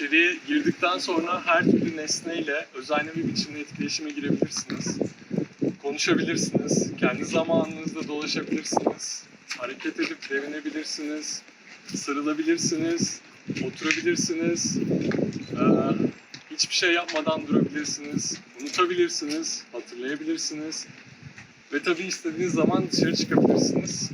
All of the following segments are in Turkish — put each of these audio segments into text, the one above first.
İçeriye girdikten sonra her türlü nesneyle özenli bir biçimde etkileşime girebilirsiniz. Konuşabilirsiniz, kendi zamanınızda dolaşabilirsiniz, hareket edip devinebilirsiniz, sarılabilirsiniz, oturabilirsiniz, hiçbir şey yapmadan durabilirsiniz, unutabilirsiniz, hatırlayabilirsiniz ve tabii istediğiniz zaman dışarı çıkabilirsiniz.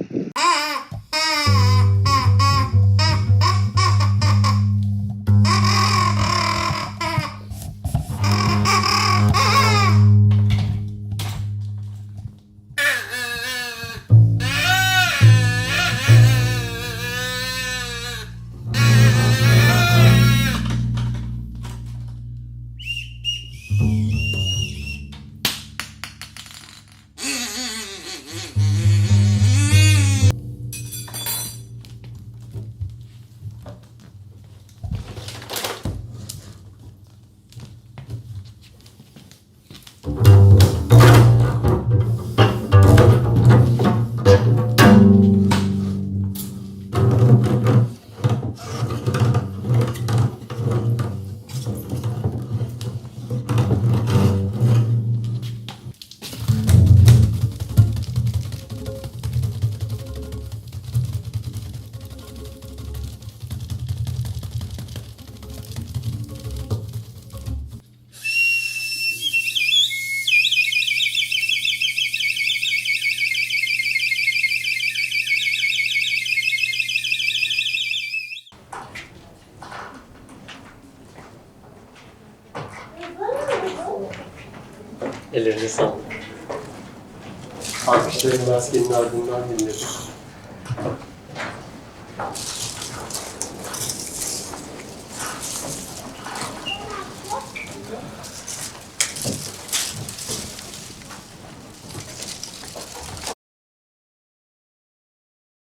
Ellerine sağlık. Alkışların maskenin ardından dinledik.